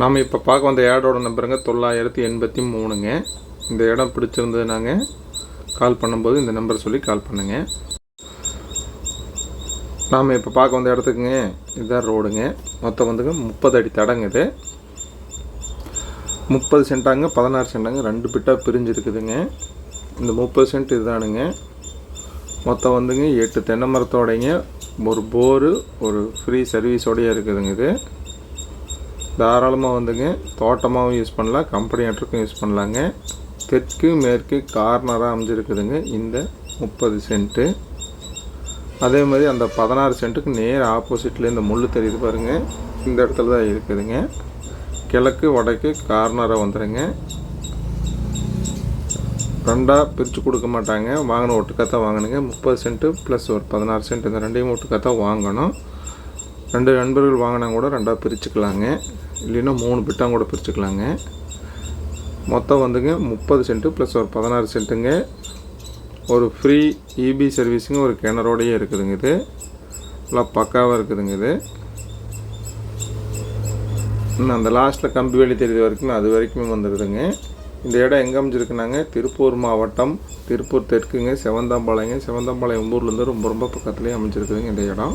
நாம் இப்போ பார்க்க வந்த ஏடோட நம்பருங்க தொள்ளாயிரத்தி எண்பத்தி மூணுங்க. இந்த இடம் பிடிச்சிருந்ததுனாங்க. கால் பண்ணும்போது இந்த நம்பர் சொல்லி கால் பண்ணுங்க. நாம் இப்போ பார்க்க வந்த இடத்துக்குங்க இதுதான் ரோடுங்க. மொத்தம் வந்துங்க முப்பது அடி தடங்க இது. முப்பது சென்ட்டாங்க பதினாறு சென்ட்டாங்க ரெண்டு பிட்டாக பிரிஞ்சிருக்குதுங்க. இந்த முப்பது சென்ட் இதுதானுங்க. மொத்தம் வந்துங்க எட்டு தென்னை மரத்தோடைங்க ஒரு போரு ஒரு ஃப்ரீ சர்வீஸோடய இருக்குதுங்க இது. தாராளமாக வந்துங்க. தோட்டமாகவும் யூஸ் பண்ணலாம் கம்பெனி ஆட்டுக்கும் யூஸ் பண்ணலாங்க. தெற்கு மேற்கு கார்னராக அமைஞ்சிருக்குதுங்க. இந்த முப்பது சென்ட்டு அதே மாதிரி அந்த பதினாறு சென்ட்டுக்கு நேர் ஆப்போசிட்டில் இந்த முள் தெரியுது பாருங்கள் இந்த இடத்துல தான் இருக்குதுங்க. கிழக்கு வடக்கு கார்னராக வந்துடுங்க ரெண்டாக பிரித்து கொடுக்க மாட்டாங்க. வாங்கின ஒட்டுக்காத்தான் வாங்கணுங்க. முப்பது சென்ட்டு ப்ளஸ் ஒரு பதினாறு சென்ட் இந்த ரெண்டையும் ஒட்டுக்காத்தான் வாங்கணும். ரெண்டு நண்பர்கள் வாங்கினா கூட ரெண்டாக பிரிச்சுக்கலாங்க. இல்லைன்னா மூணு பிட்டாங்க கூட பிரிச்சுக்கலாங்க. மொத்தம் வந்துங்க முப்பது சென்ட்டு ப்ளஸ் ஒரு பதினாறு சென்ட்டுங்க. ஒரு ஃப்ரீ இபி சர்வீஸுங்க ஒரு கிணறோடையே இருக்குதுங்க இது. நல்லா பக்காவாக இருக்குதுங்க இது. இன்னும் அந்த லாஸ்ட்டில் கம்பி வேலி தெரியுது வரைக்கும் அது வரைக்குமே வந்துடுதுங்க இந்த இடம் எங்கே அமைஞ்சிருக்குனாங்க? திருப்பூர் மாவட்டம் திருப்பூர் தெற்குங்க செவந்தாம்பாளையங்க. செவந்தாம்பாளையம் ஊர்லேருந்து ரொம்ப ரொம்ப பக்கத்துலேயே அமைஞ்சிருக்குதுங்க இந்த இடம்.